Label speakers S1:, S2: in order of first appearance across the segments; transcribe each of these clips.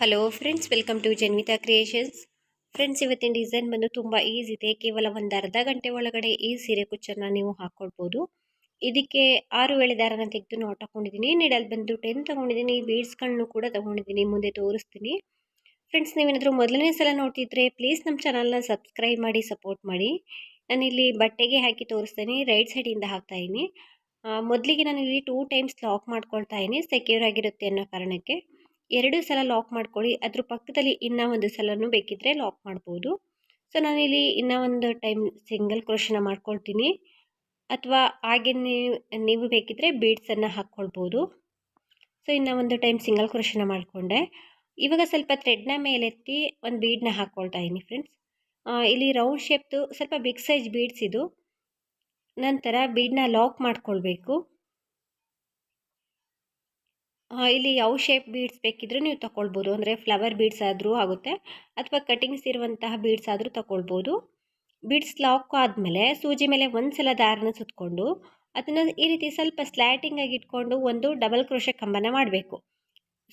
S1: Hello friends welcome to Janvitha creations friends ಇವತ್ತಿನ design ಬಂದು ತುಂಬ ಈಸಿ ಇದೆ. ಕೇವಲ ಒಂದು ಅರ್ಧ ಗಂಟೆ ಒಳಗಡೆ ಈ ಸೀರೆ ಕುಚ್ಚನ್ನು ನೀವು ಹಾಕ್ಕೊಳ್ಬೋದು ಇದಕ್ಕೆ ಆರು ವೇಳೆ ದಾರನ ತೆಗೆದು ನೋಟ್ ಹಾಕೊಂಡಿದ್ದೀನಿ. ನೀಡಲ್ ಬಂದು ಟೆನ್ ತೊಗೊಂಡಿದ್ದೀನಿ. ಬೀಡ್ಸ್ಗಳನ್ನು ಕೂಡ ತೊಗೊಂಡಿದ್ದೀನಿ. ಮುಂದೆ ತೋರಿಸ್ತೀನಿ. ಫ್ರೆಂಡ್ಸ್ ನೀವೇನಾದರೂ ಮೊದಲನೇ ಸಲ ನೋಡ್ತಿದ್ರೆ ಪ್ಲೀಸ್ ನಮ್ಮ ಚಾನಲ್ನ ಸಬ್ಸ್ಕ್ರೈಬ್ ಮಾಡಿ ಸಪೋರ್ಟ್ ಮಾಡಿ. ನಾನಿಲ್ಲಿ ಬಟ್ಟೆಗೆ ಹಾಕಿ ತೋರಿಸ್ತೀನಿ. ರೈಟ್ ಸೈಡಿಂದ ಹಾಕ್ತಾಯಿದ್ದೀನಿ ಮೊದಲಿಗೆ ನಾನು ಇಲ್ಲಿ ಟೂ ಟೈಮ್ಸ್ ಲಾಕ್ ಮಾಡ್ಕೊಳ್ತಾ ಇದ್ದೀನಿ ಸೆಕ್ಯೂರ್ ಆಗಿರುತ್ತೆ ಅನ್ನೋ ಕಾರಣಕ್ಕೆ. ಎರಡು ಸಲ ಲಾಕ್ ಮಾಡ್ಕೊಳ್ಳಿ. ಅದ್ರ ಪಕ್ಕದಲ್ಲಿ ಇನ್ನೂ ಒಂದು ಸಲನೂ ಬೇಕಿದ್ದರೆ ಲಾಕ್ ಮಾಡ್ಬೋದು. ಸೊ ನಾನಿಲ್ಲಿ ಇನ್ನೂ ಒಂದು ಟೈಮ್ ಸಿಂಗಲ್ ಕ್ರೋಶನ ಮಾಡ್ಕೊಳ್ತೀನಿ. ಅಥವಾ ಹಾಗೆ ನೀವು ನೀವು ಬೇಕಿದ್ದರೆ ಬೀಡ್ಸನ್ನು ಹಾಕ್ಕೊಳ್ಬೋದು. ಸೊ ಇನ್ನೂ ಒಂದು ಟೈಮ್ ಸಿಂಗಲ್ ಕ್ರೋಶನ ಮಾಡಿಕೊಂಡೆ. ಇವಾಗ ಸ್ವಲ್ಪ ಥ್ರೆಡ್ನ ಮೇಲೆತ್ತಿ ಒಂದು ಬೀಡನ್ನ ಹಾಕ್ಕೊಳ್ತಾ ಇದ್ದೀನಿ ಫ್ರೆಂಡ್ಸ್ ಇಲ್ಲಿ ರೌಂಡ್ ಶೇಪ್ದು ಸ್ವಲ್ಪ ಬಿಗ್ ಸೈಜ್ ಬೀಡ್ಸ್ ಇದು. ನಂತರ ಬೀಡನ್ನ ಲಾಕ್ ಮಾಡ್ಕೊಳ್ಬೇಕು. ಇಲ್ಲಿ ಯಾವ ಶೇಪ್ ಬೀಡ್ಸ್ ಬೇಕಿದ್ರೂ ನೀವು ತಗೊಳ್ಬೋದು ಅಂದರೆ ಫ್ಲವರ್ ಬೀಡ್ಸ್ ಆದರೂ ಆಗುತ್ತೆ, ಅಥವಾ ಕಟಿಂಗ್ಸ್ ಇರುವಂತಹ ಬೀಡ್ಸ್ ಆದರೂ ತಗೊಳ್ಬೋದು ಬೀಡ್ಸ್ ಲಾಕ್ ಆದಮೇಲೆ ಸೂಜಿ ಮೇಲೆ ಒಂದು ಸಲ ದಾರನ ಸುತ್ತಕೊಂಡು ಅದನ್ನು ಈ ರೀತಿ ಸ್ವಲ್ಪ ಸ್ಲ್ಯಾಟಿಂಗ್ ಆಗಿ ಇಟ್ಕೊಂಡು ಒಂದು ಡಬಲ್ ಕ್ರೋಶೆ ಕಂಬನ ಮಾಡಬೇಕು.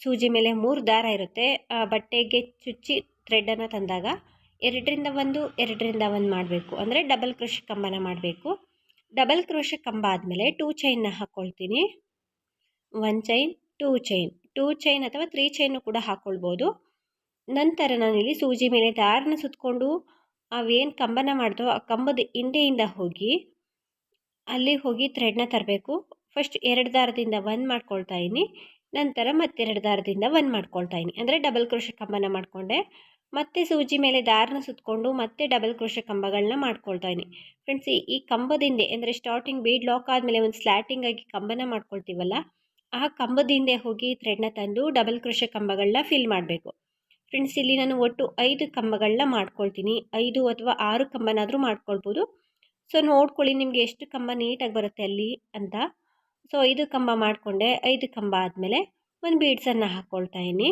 S1: ಸೂಜಿ ಮೇಲೆ ಮೂರು ದಾರ ಇರುತ್ತೆ. ಬಟ್ಟೆಗೆ ಚುಚ್ಚಿ ಥ್ರೆಡನ್ನು ತಂದಾಗ ಎರಡರಿಂದ ಒಂದು ಎರಡರಿಂದ ಒಂದು ಮಾಡಬೇಕು. ಅಂದರೆ ಡಬಲ್ ಕ್ರೋಶೆ ಕಂಬನ ಮಾಡಬೇಕು. ಡಬಲ್ ಕ್ರೋಶೆ ಕಂಬ ಆದಮೇಲೆ ಟೂ ಚೈನ್ನ ಹಾಕ್ಕೊಳ್ತೀನಿ one chain two chain two chain ಅಥವಾ ತ್ರೀ ಚೈನು ಕೂಡ ಹಾಕ್ಕೊಳ್ಬೋದು ನಂತರ ನಾನಿಲ್ಲಿ ಸೂಜಿ ಮೇಲೆ ದಾರನ ಸುತ್ತಕೊಂಡು ಅವೇನು ಕಂಬನ ಮಾಡ್ತೋ ಆ ಕಂಬದ ಹಿಂದೆಯಿಂದ ಹೋಗಿ ಅಲ್ಲಿ ಹೋಗಿ ಥ್ರೆಡ್ನ ತರಬೇಕು. ಫಸ್ಟ್ ಎರಡು ದಾರದಿಂದ ಒಂದು ಮಾಡ್ಕೊಳ್ತಾ ಇದ್ದೀನಿ. ನಂತರ ಮತ್ತೆರಡು ದಾರದಿಂದ ಒಂದು ಮಾಡ್ಕೊಳ್ತಾ ಇದ್ದೀನಿ. ಅಂದರೆ ಡಬಲ್ ಕ್ರೋಶ ಕಂಬನ ಮಾಡಿಕೊಂಡೆ. ಮತ್ತೆ ಸೂಜಿ ಮೇಲೆ ದಾರನ ಸುತ್ತಕೊಂಡು ಮತ್ತೆ ಡಬಲ್ ಕ್ರೋಶ ಕಂಬಗಳನ್ನ ಮಾಡ್ಕೊಳ್ತಾ ಇದ್ದೀನಿ. ಫ್ರೆಂಡ್ಸ್ ಈ ಕಂಬದಿಂದ ಅಂದರೆ ಸ್ಟಾರ್ಟಿಂಗ್ ಬೀಡ್ ಲಾಕ್ ಆದಮೇಲೆ ಒಂದು ಸ್ಲ್ಯಾಟಿಂಗ್ ಆಗಿ ಕಂಬನ ಮಾಡ್ಕೊಳ್ತೀವಲ್ಲ ಆ ಕಂಬದ ಹಿಂದೆ ಹೋಗಿ ಥ್ರೆಡ್ನ ತಂದು ಡಬಲ್ ಕ್ರೋಶೆ ಕಂಬಗಳನ್ನ ಫಿಲ್ ಮಾಡಬೇಕು. ಫ್ರೆಂಡ್ಸ್ ಇಲ್ಲಿ ನಾನು ಒಟ್ಟು ಐದು ಕಂಬಗಳನ್ನ ಮಾಡ್ಕೊಳ್ತೀನಿ. ಐದು ಅಥವಾ ಆರು ಕಂಬನಾದರೂ ಮಾಡ್ಕೊಳ್ಬೋದು. ಸೊ ನೋಡ್ಕೊಳ್ಳಿ ನಿಮಗೆ ಎಷ್ಟು ಕಂಬ ನೀಟಾಗಿ ಬರುತ್ತೆ ಅಲ್ಲಿ ಅಂತ. ಸೊ ಐದು ಕಂಬ ಮಾಡಿಕೊಂಡೆ. ಐದು ಕಂಬ ಆದಮೇಲೆ ಒಂದು ಬೀಡ್ಸನ್ನು ಹಾಕ್ಕೊಳ್ತಾ ಇದ್ದೀನಿ.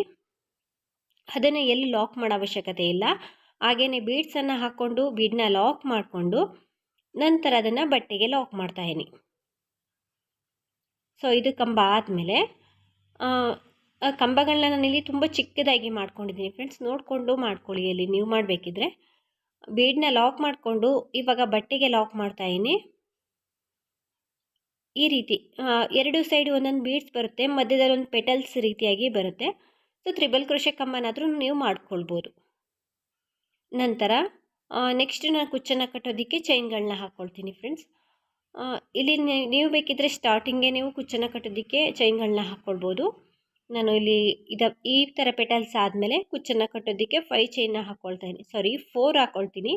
S1: ಅದನ್ನು ಎಲ್ಲಿ ಲಾಕ್ ಮಾಡೋ ಅವಶ್ಯಕತೆ ಇಲ್ಲ. ಹಾಗೆಯೇ ಬೀಡ್ಸನ್ನು ಹಾಕ್ಕೊಂಡು ಬೀಡನ್ನ ಲಾಕ್ ಮಾಡಿಕೊಂಡು ನಂತರ ಅದನ್ನು ಬಟ್ಟೆಗೆ ಲಾಕ್ ಮಾಡ್ತಾಯಿದ್ದೀನಿ ಸೊ ಇದು ಕಂಬ ಆದಮೇಲೆ ಕಂಬಗಳನ್ನ ನಾನಿಲ್ಲಿ ತುಂಬ ಚಿಕ್ಕದಾಗಿ ಮಾಡ್ಕೊಂಡಿದ್ದೀನಿ ಫ್ರೆಂಡ್ಸ್. ನೋಡಿಕೊಂಡು ಮಾಡ್ಕೊಳ್ಳಿ ಅಲ್ಲಿ ನೀವು ಮಾಡಬೇಕಿದ್ರೆ. ಬೀಡನ್ನ ಲಾಕ್ ಮಾಡಿಕೊಂಡು ಇವಾಗ ಬಟ್ಟೆಗೆ ಲಾಕ್ ಮಾಡ್ತಾಯಿದ್ದೀನಿ ಈ ರೀತಿ ಎರಡು ಸೈಡ್ ಒಂದೊಂದು ಬೀಡ್ಸ್ ಬರುತ್ತೆ. ಮಧ್ಯದಲ್ಲಿ ಒಂದು ಪೆಟಲ್ಸ್ ರೀತಿಯಾಗಿ ಬರುತ್ತೆ. ಸೊ ತ್ರಿಬಲ್ ಕೃಷಿ ಕಂಬನಾದರೂ ನೀವು ಮಾಡ್ಕೊಳ್ಬೋದು. ನಂತರ ನೆಕ್ಸ್ಟ್ ನಾನು ಕುಚ್ಚನ್ನು ಕಟ್ಟೋದಕ್ಕೆ ಚೈನ್ಗಳನ್ನ ಹಾಕ್ಕೊಳ್ತೀನಿ ಫ್ರೆಂಡ್ಸ್. ಇಲ್ಲಿ ನೀವು ಬೇಕಿದ್ದರೆ ಸ್ಟಾರ್ಟಿಂಗೆ ನೀವು ಕುಚ್ಚನ್ನು ಕಟ್ಟೋದಕ್ಕೆ ಚೈನ್ಗಳನ್ನ ಹಾಕ್ಕೊಳ್ಬೋದು ನಾನು ಇಲ್ಲಿ ಇದ, ಈ ಥರ ಪೆಟಲ್ಸ್ ಆದಮೇಲೆ ಕುಚ್ಚನ್ನು ಕಟ್ಟೋದಕ್ಕೆ ಫೈ ಚೈನ್ನ ಹಾಕ್ಕೊಳ್ತಾ ಇದ್ದೀನಿ. ಸಾರಿ ಫೋರ್ ಹಾಕ್ಕೊಳ್ತೀನಿ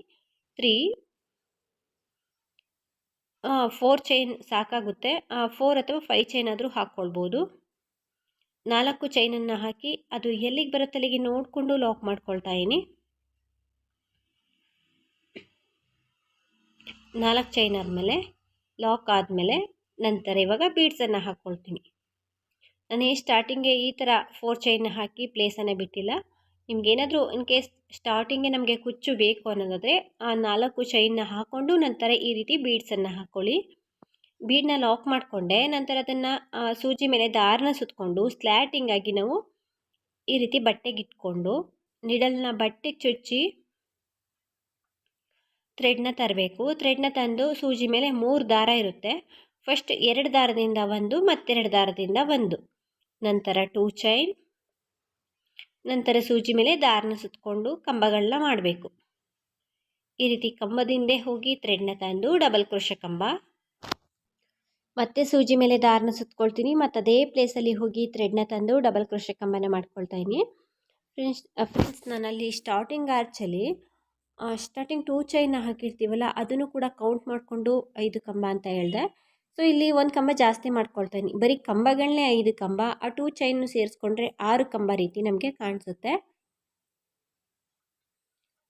S1: ತ್ರೀ ಫೋರ್ ಚೈನ್ ಸಾಕಾಗುತ್ತೆ. ಫೋರ್ ಅಥವಾ ಫೈವ್ ಚೈನ್ ಆದರೂ ಹಾಕ್ಕೊಳ್ಬೋದು ನಾಲ್ಕು ಚೈನನ್ನು ಹಾಕಿ ಅದು ಎಲ್ಲಿಗೆ ಬರುತ್ತೆ ಅಲ್ಲಿಗೆ ನೋಡಿಕೊಂಡು ಲಾಕ್ ಮಾಡ್ಕೊಳ್ತಾ ಇದ್ದೀನಿ. ನಾಲ್ಕು ಚೈನ್ ಆದಮೇಲೆ ಲಾಕ್ ಆದಮೇಲೆ ನಂತರ ಇವಾಗ ಬೀಡ್ಸನ್ನು ಹಾಕ್ಕೊಳ್ತೀನಿ ನಾನು ಸ್ಟಾರ್ಟಿಂಗೆ ಈ ಥರ ಫೋರ್ ಚೈನ್ ಹಾಕಿ ಪ್ಲೇಸನ್ನು ಬಿಟ್ಟಿಲ್ಲ. ನಿಮಗೇನಾದರೂ ಇನ್ ಕೇಸ್ ಸ್ಟಾರ್ಟಿಂಗೆ ನಮಗೆ ಕುಚ್ಚು ಬೇಕು ಅನ್ನೋದಾದರೆ ಆ ನಾಲ್ಕು ಚೈನ್ನ ಹಾಕ್ಕೊಂಡು ನಂತರ ಈ ರೀತಿ ಬೀಡ್ಸನ್ನು ಹಾಕ್ಕೊಳ್ಳಿ ಬೀಡನ್ನ ಲಾಕ್ ಮಾಡಿಕೊಂಡೆ, ನಂತರ ಅದನ್ನು ಸೂಜಿ ಮೇಲೆ ದಾರನ ಸುತ್ತಕೊಂಡು ಸ್ಲ್ಯಾಟಿಂಗಾಗಿ ನಾವು ಈ ರೀತಿ ಬಟ್ಟೆಗೆ ಇಟ್ಕೊಂಡು ನಿಡಲ್ನ ಬಟ್ಟೆಗೆ ಚುಚ್ಚಿ ಥ್ರೆಡ್ನ ತರಬೇಕು. ಥ್ರೆಡ್ನ ತಂದು ಸೂಜಿ ಮೇಲೆ ಮೂರು ದಾರ ಇರುತ್ತೆ. ಫಸ್ಟ್ ಎರಡು ದಾರದಿಂದ ಒಂದು, ಮತ್ತೆರಡು ದಾರದಿಂದ ಒಂದು. ನಂತರ ಟೂ ಚೈನ್ ನಂತರ ಸೂಜಿ ಮೇಲೆ ದಾರನ ಸುತ್ತಕೊಂಡು ಕಂಬಗಳನ್ನ ಮಾಡಬೇಕು. ಈ ರೀತಿ ಕಂಬದಿಂದೇ ಹೋಗಿ ಥ್ರೆಡ್ನ ತಂದು ಡಬಲ್ ಕ್ರೋಶ ಕಂಬ. ಮತ್ತೆ ಸೂಜಿ ಮೇಲೆ ದಾರನ ಸುತ್ಕೊಳ್ತೀನಿ. ಮತ್ತು ಅದೇ ಪ್ಲೇಸಲ್ಲಿ ಹೋಗಿ ಥ್ರೆಡ್ನ ತಂದು ಡಬಲ್ ಕ್ರೋಶ ಕಂಬನ ಮಾಡ್ಕೊಳ್ತಾ ಇದ್ದೀನಿ. ಫ್ರೆಂಡ್ಸ್ ಫ್ರೆಂಡ್ಸ್ ನಾನಲ್ಲಿ ಸ್ಟಾರ್ಟಿಂಗ್ ಆರ್ಚಲ್ಲಿ ಸ್ಟಾರ್ಟಿಂಗ್ ಟೂ ಚೈನ್ನ ಹಾಕಿರ್ತೀವಲ್ಲ, ಅದನ್ನು ಕೂಡ ಕೌಂಟ್ ಮಾಡಿಕೊಂಡು ಐದು ಕಂಬ ಅಂತ ಹೇಳಿದೆ. ಸೊ ಇಲ್ಲಿ ಒಂದು ಕಂಬ ಜಾಸ್ತಿ ಮಾಡ್ಕೊಳ್ತೀನಿ ಬರೀ ಕಂಬಗಳನ್ನೇ ಐದು ಕಂಬ, ಆ ಟೂ ಚೈನ್ನು ಸೇರಿಸ್ಕೊಂಡ್ರೆ ಆರು ಕಂಬ ರೀತಿ ನಮಗೆ ಕಾಣಿಸುತ್ತೆ.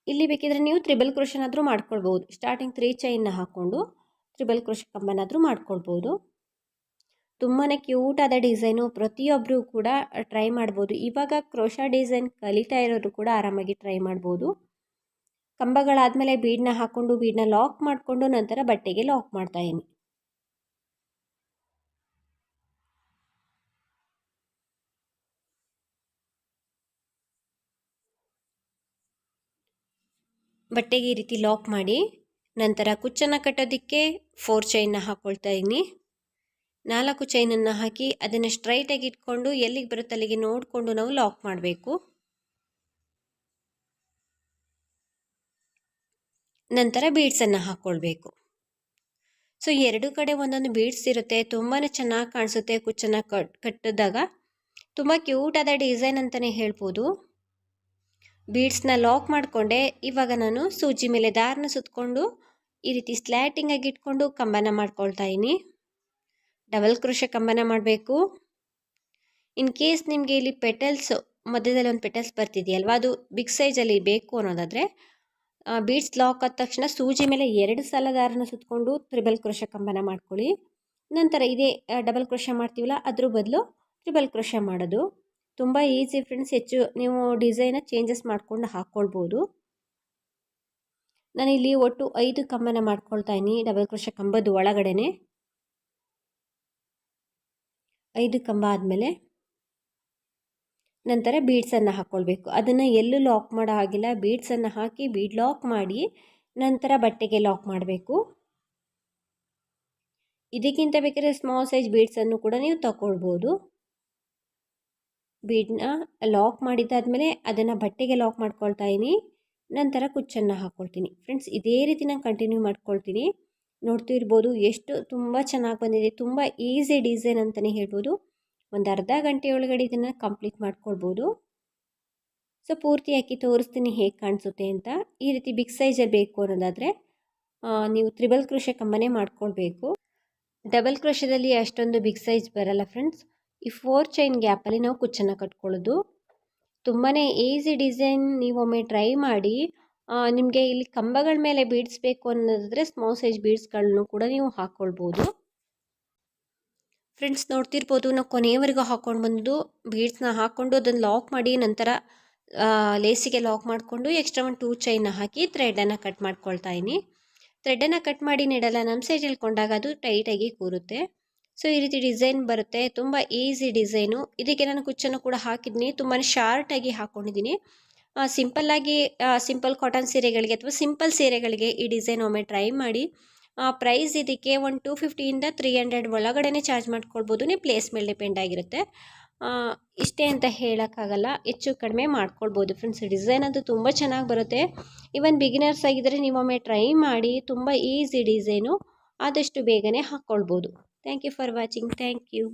S1: ಇಲ್ಲಿ ಬೇಕಿದ್ರೆ ನೀವು ತ್ರಿಬಲ್ ಕ್ರೋಶನಾದರೂ ಮಾಡ್ಕೊಳ್ಬೋದು. ಸ್ಟಾರ್ಟಿಂಗ್ ತ್ರೀ ಚೈನ್ನ ಹಾಕ್ಕೊಂಡು ತ್ರಿಬಲ್ ಕ್ರೋಶ ಕಂಬನಾದರೂ ಮಾಡ್ಕೊಳ್ಬೋದು. ತುಂಬಾ ಕ್ಯೂಟಾದ ಡಿಸೈನು ಪ್ರತಿಯೊಬ್ಬರೂ ಕೂಡ ಟ್ರೈ ಮಾಡ್ಬೋದು. ಇವಾಗ ಕ್ರೋಶ ಡಿಸೈನ್ ಕಲಿತಾ ಇರೋರು ಕೂಡ ಆರಾಮಾಗಿ ಟ್ರೈ ಮಾಡ್ಬೋದು. ಕಂಬಗಳಾದಮೇಲೆ ಬೀಡನ್ನ ಹಾಕ್ಕೊಂಡು ಬೀಡನ್ನ ಲಾಕ್ ಮಾಡಿಕೊಂಡು ನಂತರ ಬಟ್ಟೆಗೆ ಲಾಕ್ ಮಾಡ್ತಾ ಇದ್ದೀನಿ. ಬಟ್ಟೆಗೆ ಈ ರೀತಿ ಲಾಕ್ ಮಾಡಿ ನಂತರ ಕುಚ್ಚನ್ನು ಕಟ್ಟೋದಕ್ಕೆ ಫೋರ್ ಚೈನ್ನ ಹಾಕ್ಕೊಳ್ತಾ ಇದ್ದೀನಿ. ನಾಲ್ಕು ಚೈನನ್ನು ಹಾಕಿ ಅದನ್ನು ಸ್ಟ್ರೈಟಾಗಿ ಇಟ್ಕೊಂಡು ಎಲ್ಲಿಗೆ ಬರುತ್ತೆ ಅಲ್ಲಿಗೆ ನೋಡಿಕೊಂಡು ನಾವು ಲಾಕ್ ಮಾಡಬೇಕು. ನಂತರ ಬೀಡ್ಸನ್ನು ಹಾಕ್ಕೊಳ್ಬೇಕು ಸೊ ಎರಡು ಕಡೆ ಒಂದೊಂದು ಬೀಡ್ಸ್ ಇರುತ್ತೆ. ತುಂಬಾ ಚೆನ್ನಾಗಿ ಕಾಣಿಸುತ್ತೆ ಕುಚ್ಚನ್ನು ಕಟ್ ಕಟ್ಟಿದಾಗ. ತುಂಬ ಕ್ಯೂಟಾದ ಡಿಸೈನ್ ಅಂತಲೇ ಹೇಳ್ಬೋದು. ಬೀಡ್ಸ್ನ ಲಾಕ್ ಮಾಡಿಕೊಂಡೆ. ಇವಾಗ ನಾನು ಸೂಜಿ ಮೇಲೆ ದಾರನ ಸುತ್ತಕೊಂಡು ಈ ರೀತಿ ಸ್ಲ್ಯಾಟಿಂಗ್ ಆಗಿ ಇಟ್ಕೊಂಡು ಕಂಬನ ಮಾಡ್ಕೊಳ್ತಾ ಇದ್ದೀನಿ. ಡಬಲ್ ಕ್ರೋಶ ಕಂಬನ ಮಾಡಬೇಕು. ಇನ್ ಕೇಸ್ ನಿಮಗೆ ಇಲ್ಲಿ ಪೆಟಲ್ಸ್ ಮಧ್ಯದಲ್ಲಿ ಒಂದು ಪೆಟಲ್ಸ್ ಬರ್ತಿದೆಯಲ್ವ? ಅದು ಬಿಗ್ ಸೈಜಲ್ಲಿ ಬೇಕು ಅನ್ನೋದಾದರೆ ಬೀಡ್ಸ್ ಲಾಕ್ ಆದ ತಕ್ಷಣ ಸೂಜಿ ಮೇಲೆ ಎರಡು ಸಲ ದಾರನ ಸುತ್ತಕೊಂಡು ತ್ರಿಬಲ್ ಕ್ರೋಶ ಕಂಬನ ಮಾಡ್ಕೊಳ್ಳಿ. ನಂತರ ಇದೇ ಡಬಲ್ ಕ್ರೋಶ ಮಾಡ್ತೀವಲ್ಲ, ಅದ್ರ ಬದಲು ತ್ರಿಬಲ್ ಕ್ರೋಶ ಮಾಡೋದು. ತುಂಬ ಈಸಿ ಫ್ರೆಂಡ್ಸ್ ಹೆಚ್ಚು ನೀವು ಡಿಸೈನ ಚೇಂಜಸ್ ಮಾಡಿಕೊಂಡು ಹಾಕ್ಕೊಳ್ಬೋದು ನಾನಿಲ್ಲಿ ಒಟ್ಟು ಐದು ಕಂಬನ ಮಾಡ್ಕೊಳ್ತಾ ಇದ್ದೀನಿ ಡಬಲ್ ಕ್ರೋಶ ಕಂಬದ ಒಳಗಡೆನೆ. ಐದು ಕಂಬ ಆದಮೇಲೆ ನಂತರ ಬೀಡ್ಸನ್ನು ಹಾಕ್ಕೊಳ್ಬೇಕು ಅದನ್ನು ಎಲ್ಲೂ ಲಾಕ್ ಮಾಡೋ ಹಾಗಿಲ್ಲ. ಬೀಡ್ಸನ್ನು ಹಾಕಿ ಬೀಡ್ ಲಾಕ್ ಮಾಡಿ ನಂತರ ಬಟ್ಟೆಗೆ ಲಾಕ್ ಮಾಡಬೇಕು. ಇದಕ್ಕಿಂತ ಬೇಕಾದ್ರೆ ಸ್ಮಾಲ್ ಸೈಜ್ ಬೀಡ್ಸನ್ನು ಕೂಡ ನೀವು ತಗೊಳ್ಬೋದು ಬೀಡನ್ನ ಲಾಕ್ ಮಾಡಿದ್ದಾದಮೇಲೆ ಅದನ್ನು ಬಟ್ಟೆಗೆ ಲಾಕ್ ಮಾಡ್ಕೊಳ್ತಾ ಇದ್ದೀನಿ ನಂತರ ಕುಚ್ಚನ್ನು ಹಾಕ್ಕೊಳ್ತೀನಿ ಫ್ರೆಂಡ್ಸ್ ಇದೇ ರೀತಿ ನಾನು ಕಂಟಿನ್ಯೂ ಮಾಡ್ಕೊಳ್ತೀನಿ. ನೋಡ್ತಿರ್ಬೋದು ಎಷ್ಟು ತುಂಬ ಚೆನ್ನಾಗಿ ಬಂದಿದೆ. ತುಂಬ ಈಸಿ ಡಿಸೈನ್ ಅಂತಲೇ ಹೇಳ್ಬೋದು. ಒಂದು ಅರ್ಧ ಗಂಟೆ ಒಳಗಡೆ ಇದನ್ನು ಕಂಪ್ಲೀಟ್ ಮಾಡ್ಕೊಳ್ಬೋದು. ಸೊ ಪೂರ್ತಿ ಹಾಕಿ ತೋರಿಸ್ತೀನಿ ಹೇಗೆ ಕಾಣಿಸುತ್ತೆ ಅಂತ. ಈ ರೀತಿ ಬಿಗ್ ಸೈಜಲ್ಲಿ ಬೇಕು ಅನ್ನೋದಾದರೆ ನೀವು ತ್ರಿಬಲ್ ಕೃಷಿ ಕಂಬನೇ ಮಾಡ್ಕೊಳ್ಬೇಕು. ಡಬಲ್ ಕ್ರೋಶದಲ್ಲಿ ಅಷ್ಟೊಂದು ಬಿಗ್ ಸೈಜ್ ಬರಲ್ಲ ಫ್ರೆಂಡ್ಸ್ ಈ ಫೋರ್ ಚೈನ್ ಗ್ಯಾಪಲ್ಲಿ ನಾವು ಕುಚ್ಚನ್ನು ಕಟ್ಕೊಳ್ಳೋದು. ತುಂಬಾ ಈಸಿ ಡಿಸೈನ್ ನೀವೊಮ್ಮೆ ಟ್ರೈ ಮಾಡಿ ನಿಮಗೆ ಇಲ್ಲಿ ಕಂಬಗಳ ಮೇಲೆ ಬೀಡ್ಸ್ಬೇಕು ಅನ್ನೋದಾದರೆ ಸ್ಮಾಲ್ ಸೈಜ್ ಬೀಡ್ಸ್ಗಳನ್ನು ಕೂಡ ನೀವು ಹಾಕ್ಕೊಳ್ಬೋದು ಫ್ರೆಂಡ್ಸ್ ನೋಡ್ತಿರ್ಬೋದು, ನಾವು ಕೊನೆಯವರೆಗೂ ಹಾಕ್ಕೊಂಡು ಬಂದು ಬೀಡ್ಸ್ನ ಹಾಕ್ಕೊಂಡು ಅದನ್ನು ಲಾಕ್ ಮಾಡಿ ನಂತರ ಲೇಸಿಗೆ ಲಾಕ್ ಮಾಡಿಕೊಂಡು ಎಕ್ಸ್ಟ್ರಾ ಒಂದು ಟೂ ಚೈನ್ನ ಹಾಕಿ ಥ್ರೆಡನ್ನು ಕಟ್ ಮಾಡ್ಕೊಳ್ತಾ ಇದ್ದೀನಿ ಥ್ರೆಡನ್ನು ಕಟ್ ಮಾಡಿ ನೆಡಲ್ಲ ನಮ್ಮ ಸೈಡ್ ಹೇಳ್ಕೊಂಡಾಗ ಅದು ಟೈಟಾಗಿ ಕೂರುತ್ತೆ. ಸೊ ಈ ರೀತಿ ಡಿಸೈನ್ ಬರುತ್ತೆ, ತುಂಬ ಈಸಿ ಡಿಸೈನು ಇದಕ್ಕೆ ನಾನು ಕುಚ್ಚನ್ನು ಕೂಡ ಹಾಕಿದ್ದೀನಿ ತುಂಬಾ ಶಾರ್ಟಾಗಿ ಹಾಕ್ಕೊಂಡಿದ್ದೀನಿ ಸಿಂಪಲ್ಲಾಗಿ ಸಿಂಪಲ್ ಕಾಟನ್ ಸೀರೆಗಳಿಗೆ ಅಥವಾ ಸಿಂಪಲ್ ಸೀರೆಗಳಿಗೆ ಈ ಡಿಸೈನ್ ಒಮ್ಮೆ ಟ್ರೈ ಮಾಡಿ. ಪ್ರೈಸ್ ಇದಕ್ಕೆ ಒಂದು ಟೂ ಫಿಫ್ಟಿಯಿಂದ ತ್ರೀ ಹಂಡ್ರೆಡ್ ಒಳಗಡೆ ಚಾರ್ಜ್ ಮಾಡ್ಕೊಳ್ಬೋದು. ನೀವು ಪ್ಲೇಸ್ ಮೇಲೆ ಡಿಪೆಂಡ್ ಆಗಿರುತ್ತೆ. ಇಷ್ಟೇ ಅಂತ ಹೇಳೋಕ್ಕಾಗಲ್ಲ. ಹೆಚ್ಚು ಕಡಿಮೆ ಮಾಡ್ಕೊಳ್ಬೋದು ಫ್ರೆಂಡ್ಸ್ ಡಿಸೈನ್ ಅಂತೂ ತುಂಬ ಚೆನ್ನಾಗಿ ಬರುತ್ತೆ. ಈವನ್ ಬಿಗಿನರ್ಸ್ ಆಗಿದ್ದರೆ ನೀವೊಮ್ಮೆ ಟ್ರೈ ಮಾಡಿ ತುಂಬ ಈಸಿ ಡಿಸೈನು ಆದಷ್ಟು ಬೇಗನೆ ಹಾಕ್ಕೊಳ್ಬೋದು. Thank you for watching thank you